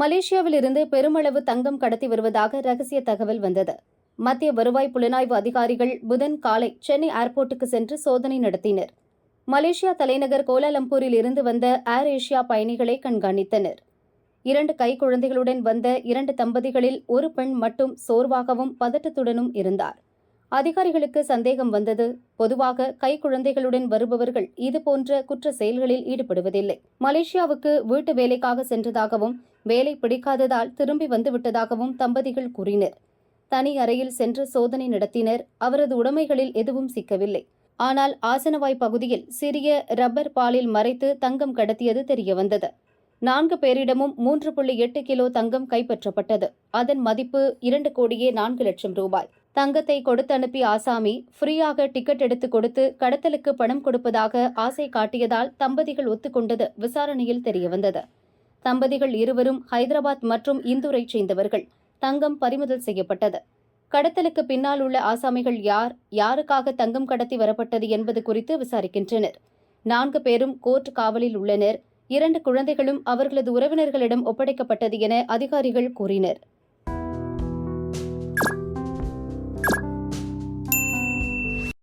மலேசியாவில் இருந்து பெருமளவு தங்கம் கடத்தி வருவதாக ரகசிய தகவல் வந்தது. மத்திய வருவாய் புலனாய்வு அதிகாரிகள் புதன் காலை சென்னை ஏர்போர்ட்டுக்கு சென்று சோதனை நடத்தினர். மலேசியா தலைநகர் கோலாலம்பூரில் இருந்து வந்த ஏர் ஏஷியா பயணிகளை கண்காணித்தனர். இரண்டு கை குழந்தைகளுடன் வந்த இரண்டு தம்பதிகளில் ஒரு பெண் மட்டும் சோர்வாகவும் பதட்டத்துடனும் இருந்தார். அதிகாரிகளுக்கு சந்தேகம் வந்தது. பொதுவாக கை குழந்தைகளுடன் வருபவர்கள் இதுபோன்ற குற்ற செயல்களில் ஈடுபடுவதில்லை. மலேசியாவுக்கு வீட்டு வேலைக்காக சென்றதாகவும் வேலை பிடிக்காததால் திரும்பி வந்துவிட்டதாகவும் தம்பதிகள் கூறினர். தனி அறையில் சென்று சோதனை நடத்தினர். அவரது உடைமைகளில் எதுவும் சிக்கவில்லை. ஆனால் ஆசனவாய் பகுதியில் சிறிய ரப்பர் பாலில் மறைத்து தங்கம் கடத்தியது தெரியவந்தது. நான்கு பேரிடமும் மூன்று புள்ளி எட்டு கிலோ தங்கம் கைப்பற்றப்பட்டது. அதன் மதிப்பு இரண்டு கோடியே நான்கு லட்சம் ரூபாய். தங்கத்தை கொடுத்து அனுப்பி ஆசாமி ஃப்ரீயாக டிக்கெட் எடுத்து கொடுத்து கடத்தலுக்கு பணம் கொடுப்பதாக ஆசை காட்டியதால் தம்பதிகள் ஒத்துக்கொண்டது விசாரணையில் தெரியவந்தது. தம்பதிகள் இருவரும் ஹைதராபாத் மற்றும் இந்தூரை சேர்ந்தவர்கள். தங்கம் பறிமுதல் செய்யப்பட்டது. கடத்தலுக்கு பின்னால் உள்ள ஆசாமிகள் யார் யாருக்காக தங்கம் கடத்தி வரப்பட்டது என்பது குறித்து விசாரிக்கின்றனர். நான்கு பேரும் கோர்ட் காவலில் உள்ளனர். இரண்டு குழந்தைகளும் அவர்களது உறவினர்களிடம் ஒப்படைக்கப்பட்டது என அதிகாரிகள் கூறினர்.